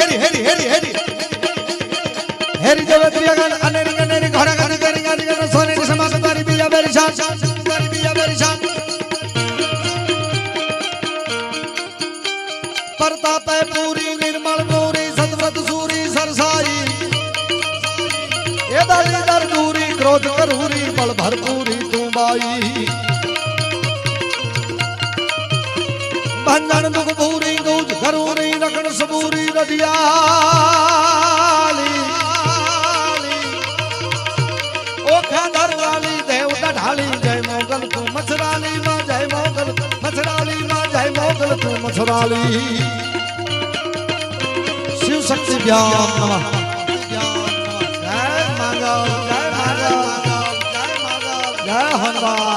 હેરી હેરી હેરી હેરી. હેરી હેરી જવે ત્રિયાગન અનેરી અનેરી ઘોડા ગાડી કરી ગાડી કરી સોનેરી સમાસ તારી બીજા બેરી શાન તારી બીજા બેરી શાન પરતાપે પૂરી, નિર્મળ પૂરી સદવ્રત સૂરી, સરસાઈ. એ દાડી દર દૂરી ક્રોધ કરૂરી બળ ભરપૂરી તું બાઈ બંધન દુખ ભૂરી દૂજ કરૂરી રઢિયાલી ઓખા ધરવાલી દેવ ઢાળી જય શિવ શક્તિ જય હનુમાન.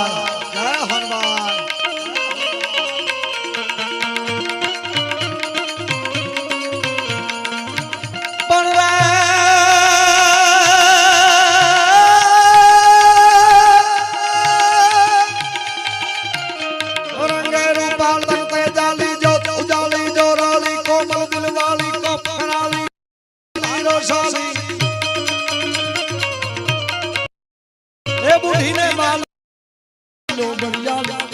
કોમલ દિલવાલી કોપરાલી રોશાલી એ બુઢીને માલી, લો બળિયાલી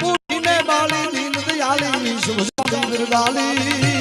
બુઢીને માલી, દીન દયાલી, શુભ શાંતિ બિરદાલી